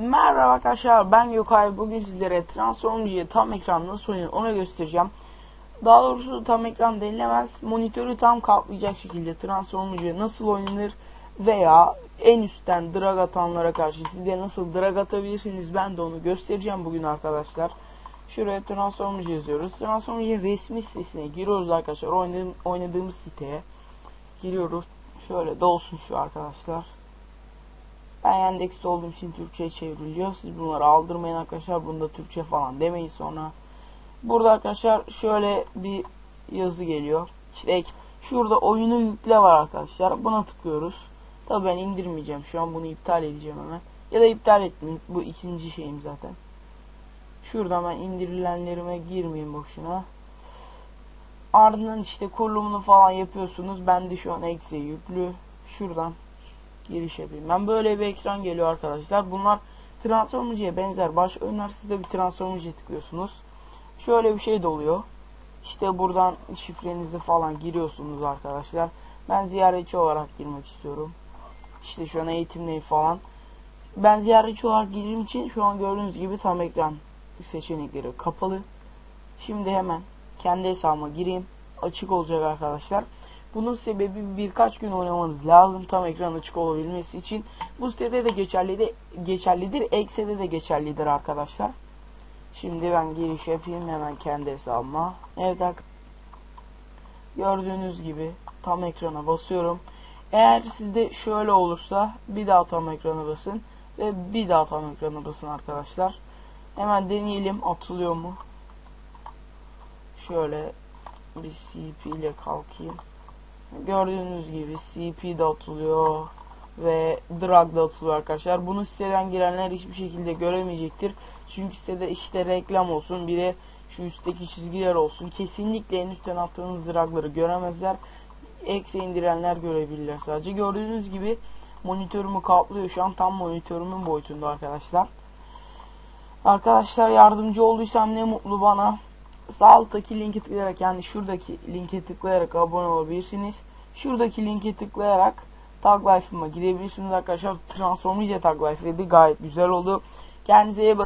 Merhaba arkadaşlar ben Gökay bugün sizlere Transformcı'ya tam ekran nasıl oynanır onu göstereceğim. Daha doğrusu tam ekran denilemez monitörü tam kaplayacak şekilde Transformcı'ya nasıl oynanır veya en üstten drag atanlara karşı siz nasıl drag atabilirsiniz ben de onu göstereceğim bugün arkadaşlar. Şuraya Transformcı yazıyoruz. Transformcı'nın resmi sitesine giriyoruz arkadaşlar oynadığım, oynadığımız siteye giriyoruz. Şöyle dolsun şu arkadaşlar. Ben Yandex'te olduğum için Türkçe'ye çevriliyor. Siz bunları aldırmayın arkadaşlar. Bunda Türkçe falan demeyin sonra. Burada arkadaşlar şöyle bir yazı geliyor. İşte ek. Şurada oyunu yükle var arkadaşlar. Buna tıklıyoruz. Tabi ben indirmeyeceğim. Şu an bunu iptal edeceğim hemen. Ya da iptal ettim. Bu ikinci şeyim zaten. Şuradan ben indirilenlerime girmeyeyim boşuna. Ardından işte kurulumunu falan yapıyorsunuz. Ben de şu an exe yüklü. Şuradan giriş yapayım. Ben böyle bir ekran geliyor arkadaşlar. Bunlar Transformcı'ya benzer. Baş oyunlar siz de bir Transformcı'ya tıklıyorsunuz. Şöyle bir şey de oluyor. İşte buradan şifrenizi falan giriyorsunuz arkadaşlar. Ben ziyaretçi olarak girmek istiyorum. İşte şu an eğitimdeyim falan. Ben ziyaretçi olarak girdiğim için şu an gördüğünüz gibi tam ekran seçenekleri kapalı. Şimdi hemen kendi hesabıma gireyim. Açık olacak arkadaşlar. Bunun sebebi birkaç gün oynamanız lazım tam ekran açık olabilmesi için. Bu sitede de geçerlidir, geçerlidir. Exe'de de geçerlidir arkadaşlar. Şimdi ben giriş yapayım hemen kendi hesabıma. Evet Gördüğünüz gibi tam ekrana basıyorum. Eğer sizde şöyle olursa bir daha tam ekrana basın ve bir daha tam ekrana basın arkadaşlar. Hemen deneyelim atılıyor mu? Şöyle bir CP ile kalkayım. Gördüğünüz gibi CP de atılıyor ve drag da atılıyor arkadaşlar. Bunu siteden girenler hiçbir şekilde göremeyecektir. Çünkü sitede işte reklam olsun bir de şu üstteki çizgiler olsun. Kesinlikle en üstten attığınız dragları göremezler. Eksi indirenler görebilirler sadece. Gördüğünüz gibi monitörümü kaplıyor. Şu an tam monitörümün boyutunda arkadaşlar. Arkadaşlar yardımcı olduysam ne mutlu bana. Sağ alttaki linki tıklayarak yani şuradaki linke tıklayarak abone olabilirsiniz. Şuradaki linke tıklayarak Tag Life'ıma gidebilirsiniz arkadaşlar. Transformize Tag Life dedi. Gayet güzel oldu. Kendinize iyi bakın.